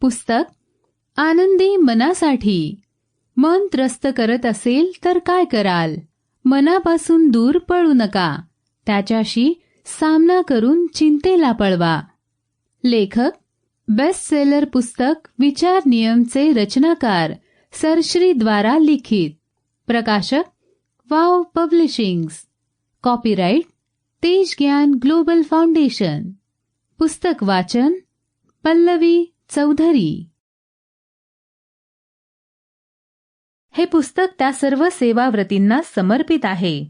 पुस्तक आनंदी मनासाठी. मन त्रस्त करत असेल तर काय कराल? मनापासून दूर पळू नका. त्याच्याशी सामना करून चिंतेला पळवा. लेखक बेस्ट सेलर पुस्तक विचार नियमचे रचनाकार सरश्री द्वारा लिखित. प्रकाशक वाव पब्लिशिंग्स. कॉपीराइट तेज ज्ञान ग्लोबल फाउंडेशन. पुस्तक वाचन पल्लवी चौधरी. हे पुस्तक त्या सर्व सेवाव्रतींना समर्पित आहे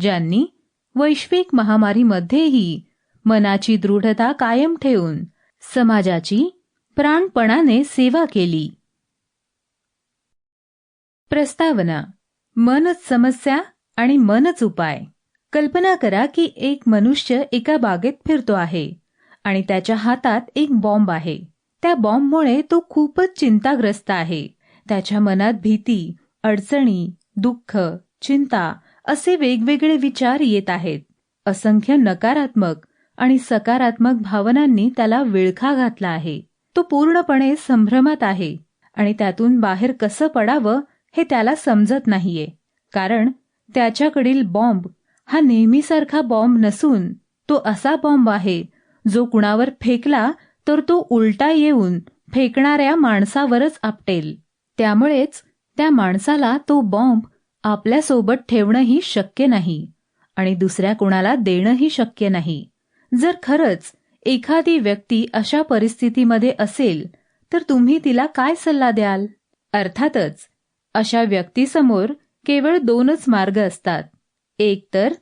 ज्यांनी वैश्विक महामारीमध्येही मनाची दृढता कायम ठेवून समाजाची प्राणपणाने सेवा केली. प्रस्तावना मनच समस्या आणि मनच उपाय. कल्पना करा की एक मनुष्य एका बागेत फिरतो आहे आणि त्याच्या हातात एक बॉम्ब आहे. त्या बॉम्बमुळे तो खूपच चिंताग्रस्त आहे. त्याच्या मनात भीती अडचणी दुःख चिंता असे वेगवेगळे विचार येत आहेत. असंख्य नकारात्मक आणि सकारात्मक भावनांनी त्याला विळखा घातला आहे. तो पूर्णपणे संभ्रमात आहे आणि त्यातून बाहेर कसं पडावं हे त्याला समजत नाहीये. कारण त्याच्याकडील बॉम्ब हा नेहमीसारखा बॉम्ब नसून तो असा बॉम्ब आहे जो कुणावर फेकला तर तो उलटा येऊन फेकणाऱ्या माणसावरच आपटेल. त्यामुळेच त्या माणसाला तो बॉम्ब आपल्यासोबत ठेवणंही शक्य नाही आणि दुसऱ्या कुणाला देणंही शक्य नाही. जर खरंच एखादी व्यक्ती अशा परिस्थितीमध्ये असेल तर तुम्ही तिला काय सल्ला द्याल? अर्थातच अशा व्यक्तीसमोर केवळ दोनच मार्ग असतात. एक तर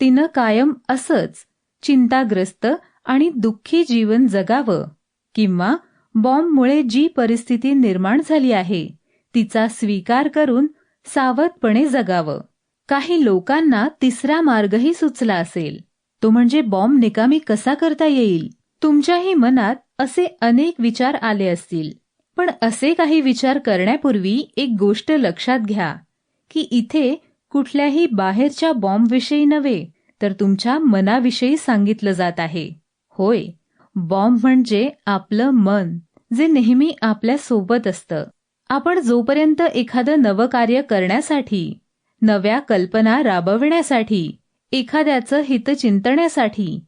तिनं कायम असंच चिंताग्रस्त आणि दुःखी जीवन जगावं. किंवा बॉम्बमुळे जी परिस्थिती निर्माण झाली आहे तिचा स्वीकार करून सावधपणे जगावं. काही लोकांना तिसरा मार्गही सुचला असेल. तो म्हणजे बॉम्ब निकामी कसा करता येईल? तुमच्याही मनात असे अनेक विचार आले असतील. पण असे काही विचार करण्यापूर्वी एक गोष्ट लक्षात घ्या की इथे कुठल्याही बाहेरच्या बॉम्बविषयी नव्हे तर तुमच्या मनाविषयी सांगितलं जात आहे. होय. बॉम्ब म्हणजे आपलं मन जे नेहमी आपल्यासोबत असतं. आपण जोपर्यंत एखादं नवं कार्य करण्यासाठी नव्या कल्पना राबविण्यासाठी एखाद्याचं हित चिंतण्यासाठी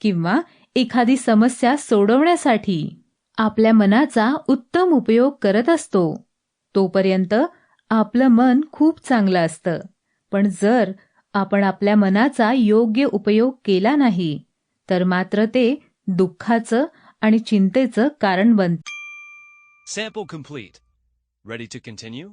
किंवा एखादी समस्या सोडवण्यासाठी आपल्या मनाचा उत्तम उपयोग करत असतो तोपर्यंत आपलं मन खूप चांगलं असतं. पण जर आपण आपल्या मनाचा योग्य उपयोग केला नाही तर मात्र ते दुःखाचं आणि चिंतेचं कारण बनते. सेपो कंप्लीट रेडी टू कंटिन्यू